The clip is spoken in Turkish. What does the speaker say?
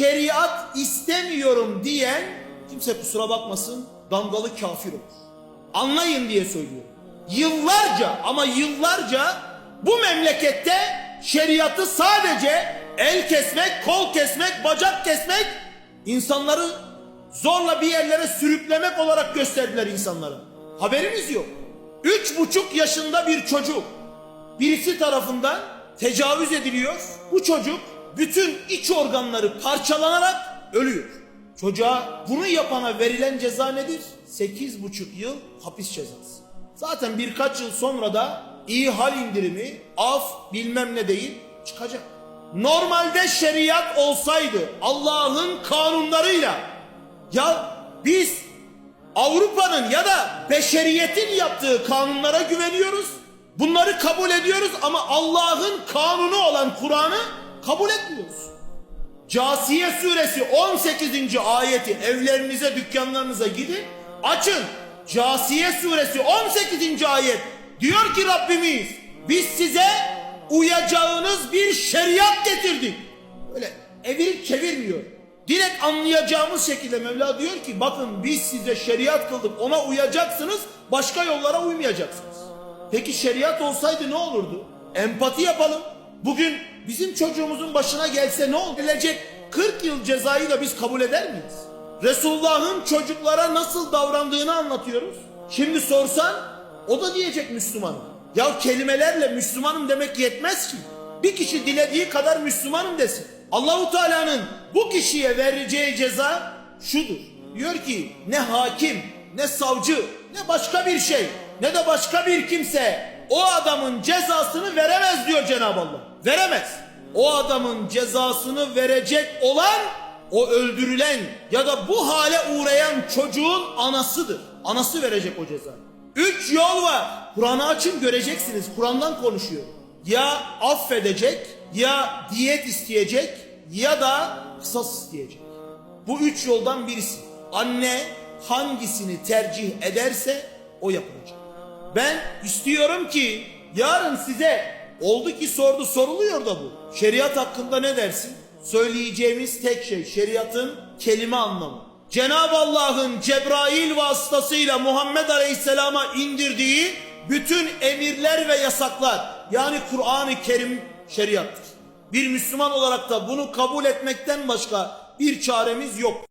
şeriat istemiyorum diyen kimse kusura bakmasın damgalı kafir olur. Anlayın diye söylüyorum. Yıllarca ama yıllarca bu memlekette şeriatı sadece el kesmek, kol kesmek, bacak kesmek, insanları zorla bir yerlere sürüklemek olarak gösterdiler insanlara. Haberiniz yok. Üç buçuk yaşında bir çocuk birisi tarafından tecavüz ediliyor. Bu çocuk bütün iç organları parçalanarak ölüyor. Çocuğa bunu yapana verilen ceza nedir? Sekiz buçuk yıl hapis cezası. Zaten birkaç yıl sonra da iyi hal indirimi, af bilmem ne değil çıkacak. Normalde şeriat olsaydı Allah'ın kanunlarıyla ya biz Avrupa'nın ya da beşeriyetin yaptığı kanunlara güveniyoruz. Bunları kabul ediyoruz ama Allah'ın kanunu olan Kur'an'ı kabul etmiyoruz. Casiye suresi 18. ayeti evlerinize dükkanlarınıza gidin açın. Casiye suresi 18. ayet diyor ki Rabbimiz biz size uyacağınız bir şeriat getirdik. Öyle evirip çevirmiyor. Direkt anlayacağımız şekilde Mevla diyor ki bakın biz size şeriat kıldık ona uyacaksınız başka yollara uymayacaksınız. Peki şeriat olsaydı ne olurdu? Empati yapalım. Bugün bizim çocuğumuzun başına gelse ne olur? Gelecek 40 yıl cezayı da biz kabul eder miyiz? Resulullah'ın çocuklara nasıl davrandığını anlatıyoruz. Şimdi sorsan o da diyecek Müslümanım. Ya kelimelerle Müslümanım demek yetmez ki. Bir kişi dilediği kadar Müslümanım desin. Allahu Teala'nın bu kişiye vereceği ceza şudur. Diyor ki ne hakim, ne savcı, ne başka bir şey, ne de başka bir kimse o adamın cezasını veremez diyor Cenab-ı Allah. Veremez. O adamın cezasını verecek olan o öldürülen ya da bu hale uğrayan çocuğun anasıdır. Anası verecek o cezayı. Üç yol var. Kur'an'ı açın göreceksiniz. Kur'an'dan konuşuyor. Ya affedecek, ya diyet isteyecek, ya da kısas isteyecek. Bu üç yoldan birisi. Anne hangisini tercih ederse o yapılacak. Ben istiyorum ki yarın size oldu ki sordu soruluyor da bu. Şeriat hakkında ne dersin? Söyleyeceğimiz tek şey şeriatın kelime anlamı. Cenab-ı Allah'ın Cebrail vasıtasıyla Muhammed Aleyhisselam'a indirdiği bütün emirler ve yasaklar yani Kur'an-ı Kerim şeriattır. Bir Müslüman olarak da bunu kabul etmekten başka bir çaremiz yok.